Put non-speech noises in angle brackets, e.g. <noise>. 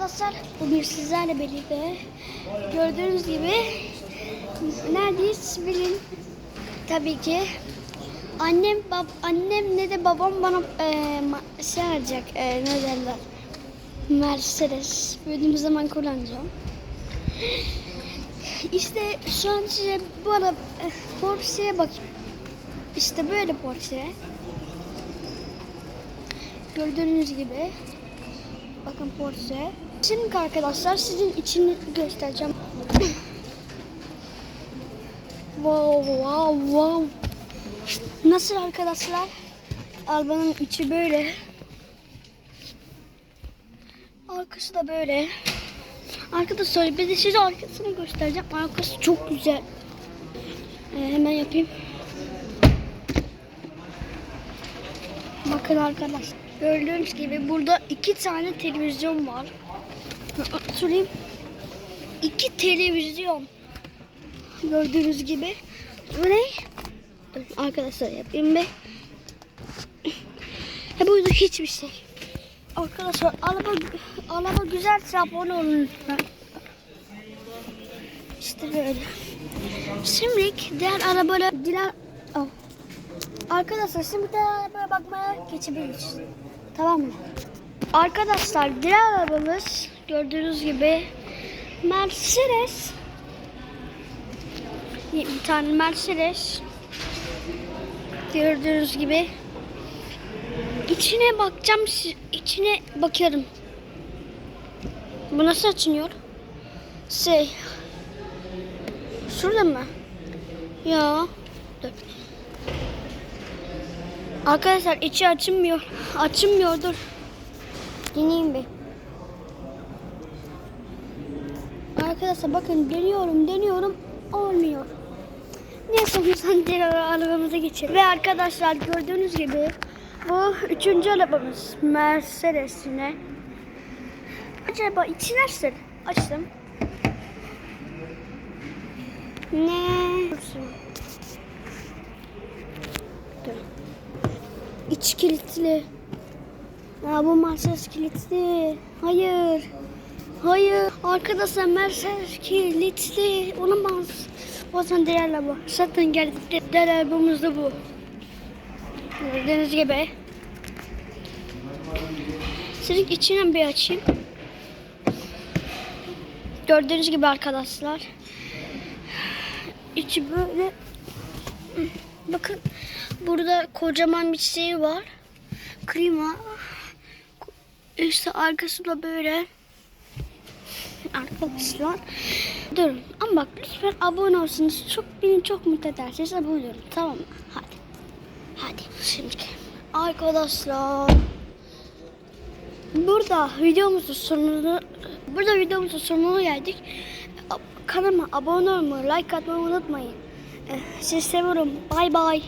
Arkadaşlar bugün sizlerle birlikte gördüğünüz gibi neredeyiz bilin tabii ki annem bab annem ne de babam bana e, şey alacak e, ne derler Mercedes büyüdüğüm zaman kullanacağım. İşte şu an size bu arada e, Porsche'ye bakayım. İşte böyle Porsche. Gördüğünüz gibi. Bakın Porsche. Şimdi arkadaşlar sizin içini göstereceğim. <coughs> wow wow wow. Nasıl arkadaşlar? Arabanın içi böyle. Arkası da böyle. Arkadaşlar bir de size arkasını göstereceğim. Arkası çok güzel. Ee, hemen yapayım. Bakın arkadaşlar. Gördüğünüz gibi burada iki tane televizyon var. Oturayım. İki televizyon. Gördüğünüz gibi. Bu ne? Arkadaşlar yapayım be. Ha burada hiçbir şey. Arkadaşlar araba araba güzel abone olun lütfen. İşte böyle. Şimdi diğer arabalar diğer oh. Arkadaşlar şimdi diğer arabaya bakmaya geçebiliriz. Tamam mı? Arkadaşlar diğer arabamız gördüğünüz gibi Mercedes. Bir tane Mercedes. Gördüğünüz gibi. İçine bakacağım. içine bakıyorum. Bu nasıl açılıyor? Şey. Şurada mı? Ya. Dur. Arkadaşlar içi açılmıyor. <laughs> Açılmıyor dur. Deneyeyim bir. Arkadaşlar bakın deniyorum deniyorum olmuyor. Neyse biz diğer arabamıza geçelim. Ve arkadaşlar gördüğünüz gibi bu üçüncü arabamız Mercedes yine. Acaba içi nasıl? Açtım. Ne? İç kilitli. Ya bu Mercedes kilitli. Hayır. Hayır. Arkadaşlar Mercedes kilitli. Olamaz. O zaman diğer araba. Zaten geldik. Diğer arabamız da bu. Gördüğünüz gibi. Sizin içine bir açayım. Gördüğünüz gibi arkadaşlar. İçi böyle. Bakın burada kocaman bir şey var. Klima. İşte arkası da böyle. Arkadaşlar. Durun ama bak lütfen abone olsunuz. Çok beni çok mutlu edersiniz. Abone olun tamam mı? Hadi. Hadi şimdi. Arkadaşlar. Burada videomuzun sonunu burada videomuzun sonuna geldik. Kanalıma abone olmayı, like atmayı unutmayın. Eh, Sizi seviyorum. Bay bay.